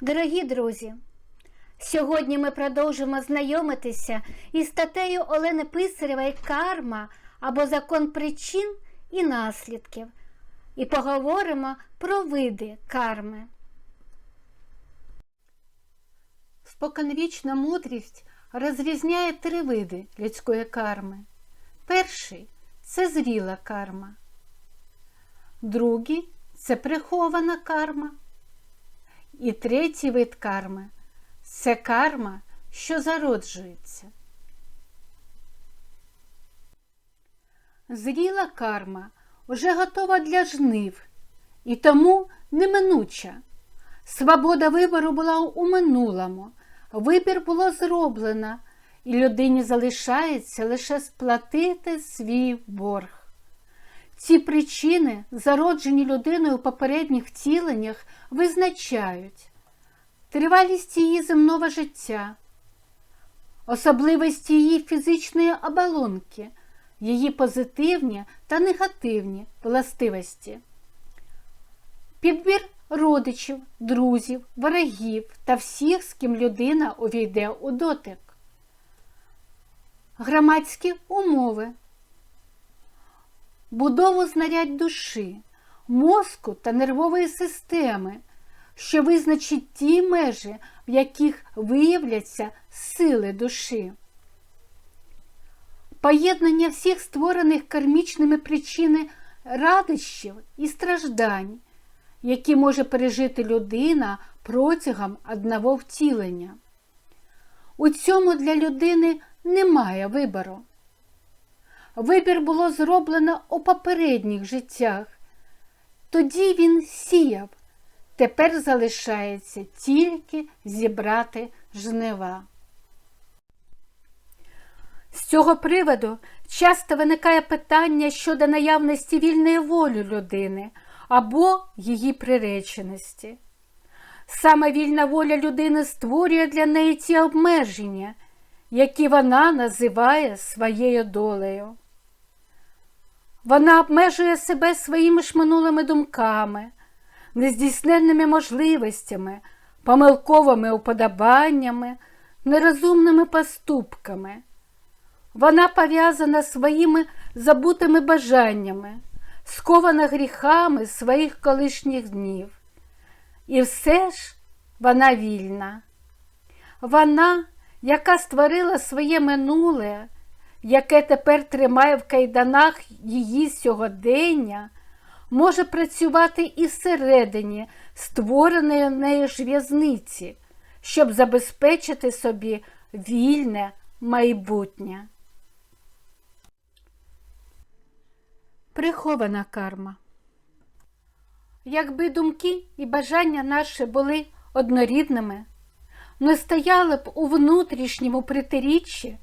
Дорогі друзі, сьогодні ми продовжимо знайомитися із статтею Олени Писарєвої Карма або закон причин і наслідків і поговоримо про види карми. Споконвічна мудрість розрізняє три види людської карми. Перший це зріла карма. Другий це прихована карма. І третій вид карми це карма, що зароджується. Зріла карма вже готова для жнив і тому неминуча. Свобода вибору була у минулому, вибір було зроблено, і людині залишається лише сплатити свій борг. Ці причини, зароджені людиною у попередніх втіленнях, визначають тривалість її земного життя, особливості її фізичної оболонки, її позитивні та негативні властивості, підбір родичів, друзів, ворогів та всіх, з ким людина увійде у дотик, громадські умови будову знарядь душі, мозку та нервової системи, що визначить ті межі, в яких виявляться сили душі. Поєднання всіх створених кармічними причини радощів і страждань, які може пережити людина протягом одного втілення. У цьому для людини немає вибору. Вибір було зроблено у попередніх життях. Тоді він сіяв, тепер залишається тільки зібрати жнива. З цього приводу часто виникає питання щодо наявності вільної волі людини або її приреченості. Саме вільна воля людини створює для неї ті обмеження, які вона називає своєю долею. Вона обмежує себе своїми ж минулими думками, нездійсненними можливостями, помилковими уподобаннями, нерозумними поступками. Вона пов'язана своїми забутими бажаннями, скована гріхами своїх колишніх днів. І все ж вона вільна. Вона, яка створила своє минуле, яке тепер тримає в кайданах її сьогодення, може працювати і всередині створеної нею ж в'язниці, щоб забезпечити собі вільне майбутнє. Прихована карма. Якби думки і бажання наші були однорідними, не стояли б у внутрішньому протиріччі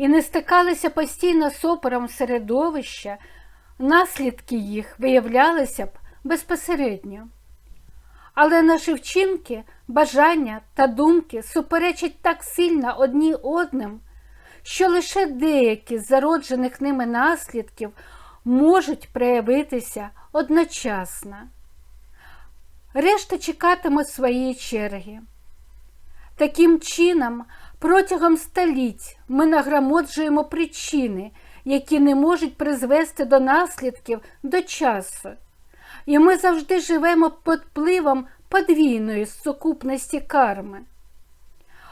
і не стикалися постійно з опором середовища, наслідки їх виявлялися б безпосередньо. Але наші вчинки, бажання та думки суперечать так сильно одні одним, що лише деякі з зароджених ними наслідків можуть проявитися одночасно. Решта чекатиме своєї черги. Таким чином, протягом століть ми нагромоджуємо причини, які не можуть призвести до наслідків до часу. І ми завжди живемо під впливом подвійної сукупності карми.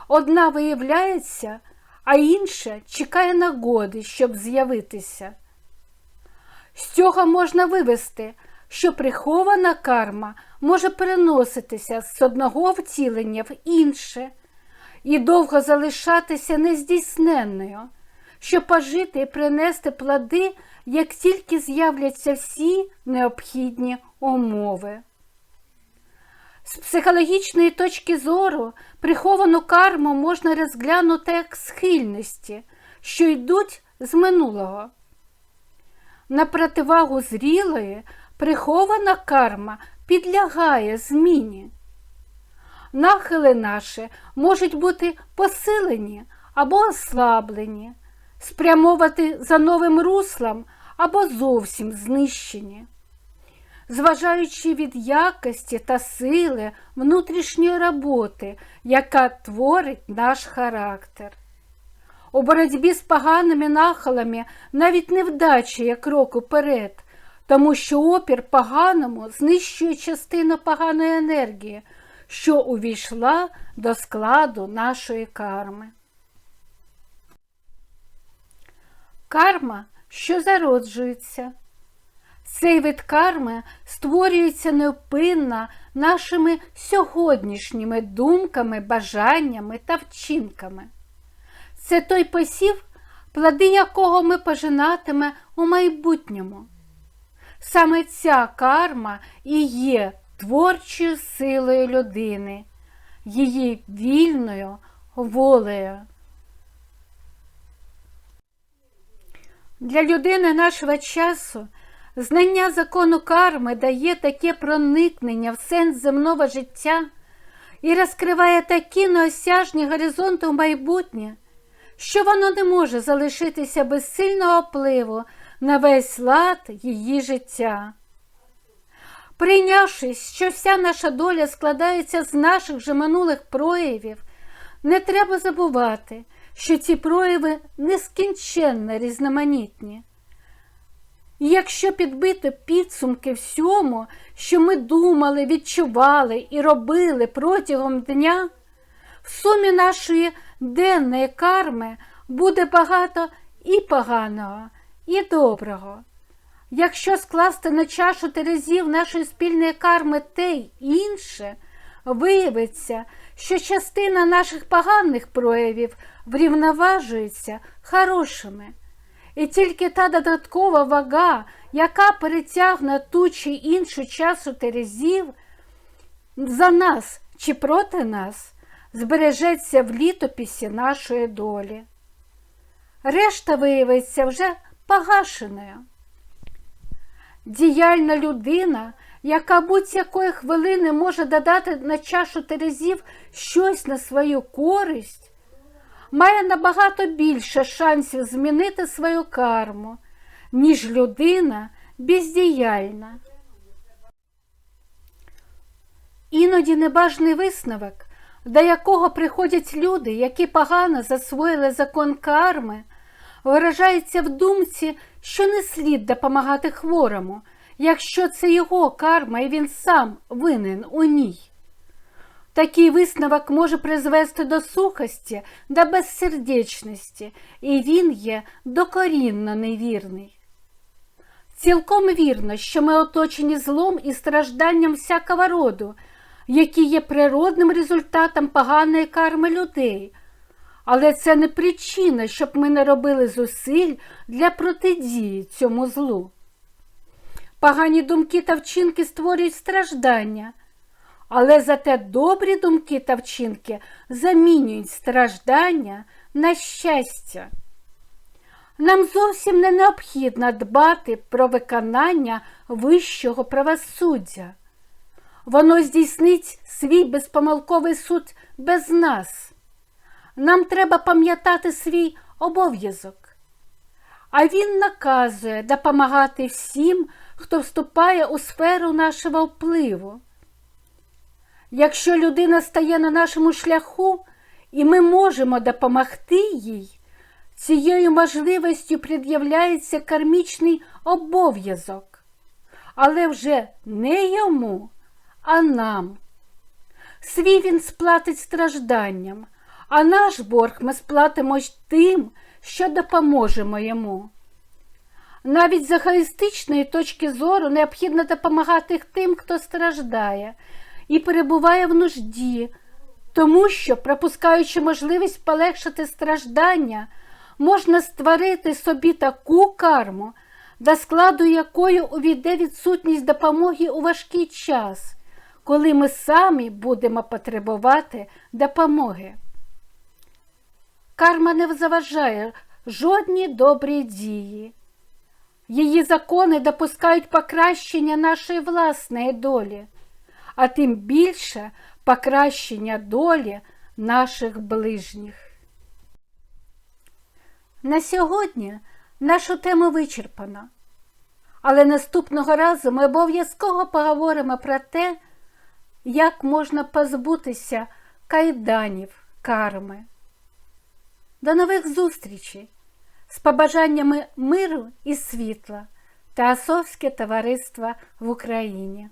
Одна виявляється, а інша чекає нагоди, щоб з'явитися. З цього можна вивести, що прихована карма може переноситися з одного втілення в інше і довго залишатися нездійсненною, щоб пожити і принести плоди, як тільки з'являться всі необхідні умови. З психологічної точки зору приховану карму можна розглянути як схильності, що йдуть з минулого. На противагу зрілої прихована карма підлягає зміні. Нахили наші можуть бути посилені або ослаблені, спрямовувати за новим руслом або зовсім знищені. зважаючи від якості та сили внутрішньої роботи, яка творить наш характер. У боротьбі з поганими нахилами навіть невдача є крок уперед, тому що опір поганому знищує частину поганої енергії, що увійшла до складу нашої карми. Карма, що зароджується. Цей вид карми створюється невпинно нашими сьогоднішніми думками, бажаннями та вчинками. Це той посів, плоди якого ми пожинатиме у майбутньому. Саме ця карма і є творчою силою людини, її вільною волею. Для людини нашого часу знання закону карми дає таке проникнення в сенс земного життя і розкриває такі неосяжні горизонти у майбутнє, що воно не може залишитися без сильного впливу на весь лад її життя. Прийнявшись, що вся наша доля складається з наших же минулих проявів, не треба забувати, що ці прояви нескінченно різноманітні. Якщо підбити підсумки всьому, що ми думали, відчували і робили протягом дня, в сумі нашої денної карми буде багато і поганого, і доброго. Якщо скласти на чашу терезів нашої спільної карми те й інше, виявиться, що частина наших поганих проявів врівноважується хорошими. І тільки та додаткова вага, яка перетягне ту чи іншу часу терезів, за нас чи проти нас, збережеться в літописі нашої долі. Решта виявиться вже погашеною. Діяльна людина, яка будь-якої хвилини може додати на чашу терезів щось на свою користь, має набагато більше шансів змінити свою карму, ніж людина бездіяльна. Іноді небажний висновок, до якого приходять люди, які погано засвоїли закон карми, виражається в думці, що не слід допомагати хворому, якщо це його карма і він сам винен у ній. Такий висновок може призвести до сухості, до безсердечності, і він є докорінно невірний. Цілком вірно, що ми оточені злом і стражданням всякого роду, які є природним результатом поганої карми людей. Але це не причина, щоб ми не робили зусиль для протидії цьому злу. Погані думки та вчинки створюють страждання, але зате добрі думки та вчинки замінюють страждання на щастя. Нам зовсім не необхідно дбати про виконання вищого правосуддя. Воно здійснить свій безпомилковий суд без нас. Нам треба пам'ятати свій обов'язок. А він наказує допомагати всім, хто вступає у сферу нашого впливу. Якщо людина стає на нашому шляху, і ми можемо допомогти їй, цією можливістю пред'являється кармічний обов'язок, але вже не йому, а нам. Свій він сплатить стражданням, а наш борг ми сплатимо тим, що допоможемо йому. Навіть з егоїстичної точки зору необхідно допомагати тим, хто страждає і перебуває в нужді, тому що, пропускаючи можливість полегшити страждання, можна створити собі таку карму, до складу якої увійде відсутність допомоги у важкий час, коли ми самі будемо потребувати допомоги. Карма не заважає жодній добрій дії. Її закони допускають покращення нашої власної долі, а тим більше покращення долі наших ближніх. На сьогодні нашу тему вичерпано. Але наступного разу ми обов'язково поговоримо про те, як можна позбутися кайданів карми. До нових зустрічей з побажаннями миру і світла та Асовське товариство в Україні.